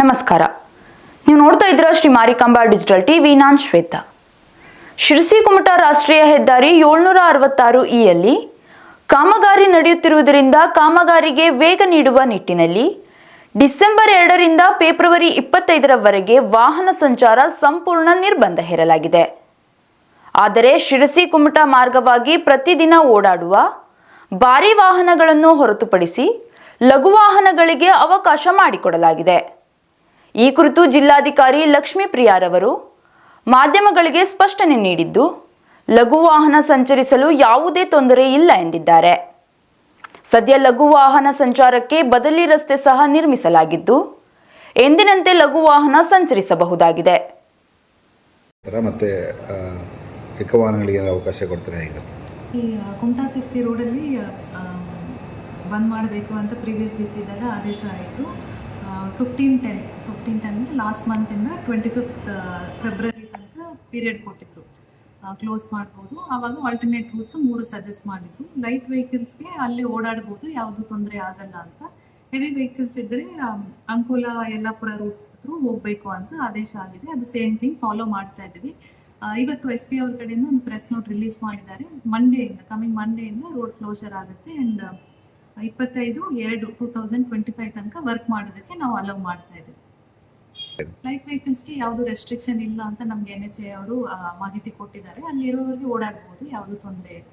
ನಮಸ್ಕಾರ. ನೀವು ನೋಡ್ತಾ ಇದ್ರ ಶ್ರೀ ಮಾರಿಕಾಂಬಾ ಡಿಜಿಟಲ್ ಟಿವಿ, ನಾನ್ ಶ್ವೇತಾ. ಶಿರಸಿ ಕುಮಟಾ ರಾಷ್ಟ್ರೀಯ ಹೆದ್ದಾರಿ ಏಳ್ನೂರ ಅರವತ್ತಾರು ಇಯಲ್ಲಿ ಕಾಮಗಾರಿ ನಡೆಯುತ್ತಿರುವುದರಿಂದ ಕಾಮಗಾರಿಗೆ ವೇಗ ನೀಡುವ ನಿಟ್ಟಿನಲ್ಲಿ ಡಿಸೆಂಬರ್ ಎರಡರಿಂದ ಫೆಬ್ರವರಿ ಇಪ್ಪತ್ತೈದರವರೆಗೆ ವಾಹನ ಸಂಚಾರ ಸಂಪೂರ್ಣ ನಿರ್ಬಂಧ ಹೇರಲಾಗಿದೆ. ಆದರೆ ಶಿರಸಿ ಕುಮಟಾ ಮಾರ್ಗವಾಗಿ ಪ್ರತಿದಿನ ಓಡಾಡುವ ಭಾರಿ ವಾಹನಗಳನ್ನು ಹೊರತುಪಡಿಸಿ ಲಘು ವಾಹನಗಳಿಗೆ ಅವಕಾಶ ಮಾಡಿಕೊಡಲಾಗಿದೆ. ಈ ಕುರಿತು ಜಿಲ್ಲಾಧಿಕಾರಿ ಲಕ್ಷ್ಮೀ ಪ್ರಿಯಾರವರು ಮಾಧ್ಯಮಗಳಿಗೆ ಸ್ಪಷ್ಟನೆ ನೀಡಿದ್ದು ಲಘು ವಾಹನ ಸಂಚರಿಸಲು ಯಾವುದೇ ತೊಂದರೆ ಇಲ್ಲ ಎಂದಿದ್ದಾರೆ. ಸದ್ಯ ಲಘು ವಾಹನ ಸಂಚಾರಕ್ಕೆ ಬದಲಿ ರಸ್ತೆ ಸಹ ನಿರ್ಮಿಸಲಾಗಿದ್ದು ಎಂದಿನಂತೆ ಲಘು ವಾಹನ ಸಂಚರಿಸಬಹುದಾಗಿದೆ. ಮತ್ತೆ ಚಿಕ್ಕ ವಾಹನಗಳಿಗೆ ಅವಕಾಶ ಕೊಡ್ತಾರೆ ಈ ಕುಮಟಾ ಸಿರ್ಸಿ ರೋಡಲ್ಲಿ ಬಂದ್ ಮಾಡಬೇಕು ಅಂತ ಪ್ರೀವಿಯಸ್ ದಿವಸ ಇದ್ದಾಗ ಆದೇಶ ಆಯಿತು. Fifteen ten fifteen ten last ಮಂತಿಂದ twenty fifth February ತನಕ ಪೀರಿಯಡ್ ಕೊಟ್ಟಿದ್ರು. ಕ್ಲೋಸ್ ಮಾಡ್ಬೋದು. ಆವಾಗ ಆಲ್ಟರ್ನೇಟ್ ರೂಟ್ಸ್ ಮೂರು ಸಜೆಸ್ಟ್ ಮಾಡಿದ್ರು. ಲೈಟ್ ವೆಹಿಕಲ್ಸ್ಗೆ ಅಲ್ಲಿ ಓಡಾಡ್ಬೋದು. ಯಾವುದು ತೊಂದರೆ ಆಗಲ್ಲ ಅಂತ. ಹೆವಿ ವೆಹಿಕಲ್ಸ್ ಇದ್ದರೆ ಅಂಕೋಲ ಯಲ್ಲಾಪುರ ರೂಟ್ ಥ್ರೂ ಹೋಗಬೇಕು ಅಂತ ಆದೇಶ ಆಗಿದೆ. ಅದು ಸೇಮ್ ಥಿಂಗ್ ಫಾಲೋ ಮಾಡ್ತಾ ಇದ್ದೀವಿ. ಇವತ್ತು ಎಸ್ ಪಿ ಅವ್ರ ಕಡೆಯಿಂದ ಒಂದು ಪ್ರೆಸ್ ನೋಟ್ ರಿಲೀಸ್ ಮಾಡಿದ್ದಾರೆ. ಮಂಡೇಯಿಂದ ಕಮಿಂಗ್ ಮಂಡೇಯಿಂದ ರೋಡ್ ಕ್ಲೋಸರ್ ಆಗುತ್ತೆ. ಆ್ಯಂಡ್ ಇಪ್ಪತ್ತೈದು, ಎರಡು ಟೂ ತೌಸಂಡ್ ಟ್ವೆಂಟಿ ಫೈವ್ ತನಕ ವರ್ಕ್ ಮಾಡೋದಕ್ಕೆ ನಾವು ಅಲೌ ಮಾಡ್ತಾ ಇದ್ದೀವಿ. ಲೈಟ್ ವೆಹಿಕಲ್ಸ್ಗೆ ಯಾವುದು ರೆಸ್ಟ್ರಿಕ್ಷನ್ ಇಲ್ಲ ಅಂತ ನಮ್ಗೆ ಎನ್ ಎಚ್ ಎ ಅವರು ಮಾಹಿತಿ ಕೊಟ್ಟಿದ್ದಾರೆ. ಅಲ್ಲಿರೋರಿಗೆ ಓಡಾಡ್ಬೋದು, ಯಾವುದು ತೊಂದರೆ ಇಲ್ಲ.